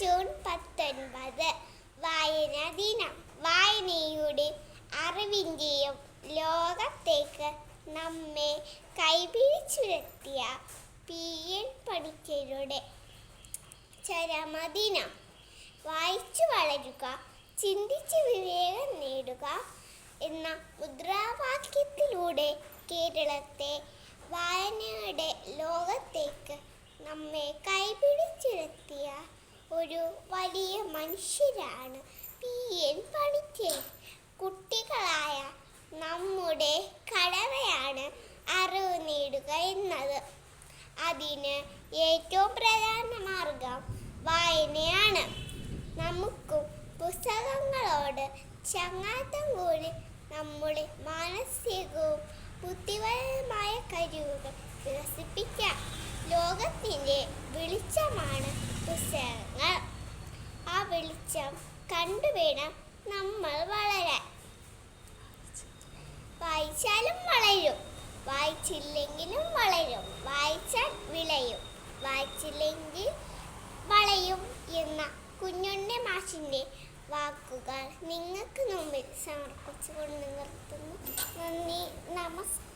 June പത്തൊൻപത് വായനാ ദിനം. വായനയുടെ അറിവിന്റെയും ലോകത്തേക്ക് നമ്മെ കൈപിടിച്ചുരത്തിയ പി എൻ പണിക്കരുടെ ചരമദിനം. വായിച്ചു വളരുക ചിന്തിച്ച് വിവേകം നേടുക എന്ന മുദ്രാവാക്യത്തിലൂടെ കേരളത്തെ വായനയുടെ ലോകത്തേക്ക് നമ്മെ കൈപിടിച്ചിരുത്തിയ ഒരു വലിയ മനുഷ്യരാണ്. പി എൻ പണിക്കർ കുട്ടികളായ നമ്മുടെ കടമയാണ് അറിവ് നേടുക എന്നത്. അതിന് ഏറ്റവും പ്രധാന മാർഗം വായനയാണ്. നമുക്കും പുസ്തകങ്ങളോട് ചങ്ങാത്തം കൂടി നമ്മുടെ മാനസികവും ബുദ്ധിപരമായ കഴിവുകൾ വികസിപ്പിക്കാം. ലോകത്തിന്റെ വെളിച്ചം കണ്ടുവേണം നമ്മൾ വളരാൻ. വായിച്ചാലും വളരും വായിച്ചില്ലെങ്കിലും വളരും വായിച്ചാൽ വിളയും വായിച്ചില്ലെങ്കിൽ വളയും എന്ന കുഞ്ഞുണ്ണി മാഷിന്റെ വാക്കുകൾ നിങ്ങൾക്ക് മുമ്പിൽ സമർപ്പിച്ചുകൊണ്ട് നിർത്തുന്നു. നന്ദി നമസ്കാരം.